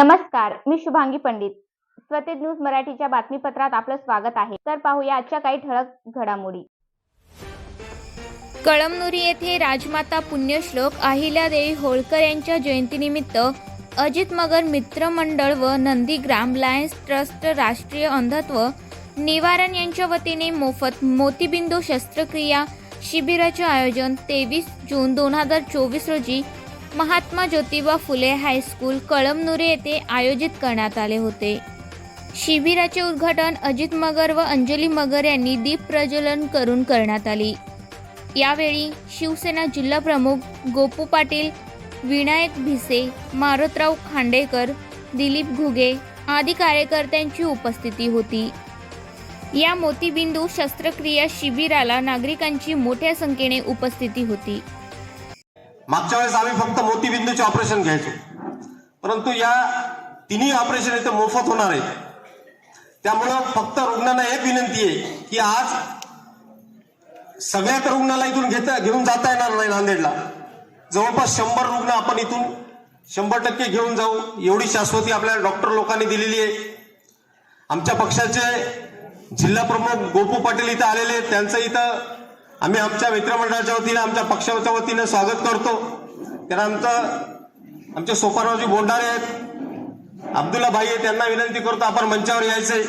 नमस्कार मी शुभांगी पंडित. स्वतेज न्यूज मराठीच्या बातमीपत्रात आपलं स्वागत आहे. तर पाहूया आजच्या काही ठळक घडामोडी. कळमनुरी येथे राजमाता पुण्यश्लोक अहिल्यादेवी होळकर यांच्या जयंतीनिमित्त अजित मगर मित्रमंडळ व नंदीग्राम लायन्स ट्रस्ट राष्ट्रीय अंधत्व निवारण यांच्या वतीने मोफत मोतीबिंदू शस्त्रक्रिया शिबिराचे आयोजन तेवीस जून दोन हजार चोवीस रोजी महात्मा ज्योतिबा फुले हायस्कूल कळमनुरे येथे आयोजित करण्यात आले होते. शिबिराचे उद्घाटन अजित मगर व अंजली मगर यांनी दीप प्रज्वलन करून करण्यात आली. यावेळी शिवसेना जिल्हा प्रमुख गोपू पाटील विनायक भिसे मारुतराव खांडेकर दिलीप घुगे आदी कार्यकर्त्यांची उपस्थिती होती. या मोतीबिंदू शस्त्रक्रिया शिबिराला नागरिकांची मोठ्या संख्येने उपस्थिती होती. मागच्या वेळेस आम्ही फक्त मोतीबिंदूचे ऑपरेशन घ्यायचो. परंतु या तिन्ही ऑपरेशन इथं मोफत होणार आहेत. त्यामुळं फक्त रुग्णांना एक विनंती आहे की आज सगळ्यात रुग्णाला इथून घेता घेऊन जाता येणार नाही नांदेडला. जवळपास शंभर रुग्ण आपण इथून शंभर टक्के घेऊन जाऊ. एवढी शाश्वती आपल्याला डॉक्टर लोकांनी दिलेली आहे. आमच्या पक्षाचे जिल्हा प्रमुख गोपू पाटील इथं आलेले आहेत. त्यांचं इथं आम्ही आमच्या मित्रमंडळाच्या वतीनं आमच्या पक्षाच्या वतीनं स्वागत करतो. त्यानंतर आमचे सोपारावजी बोंडारे आहेत. अब्दुल्ला भाई आहे त्यांना विनंती करतो आपण मंचावर यायचंय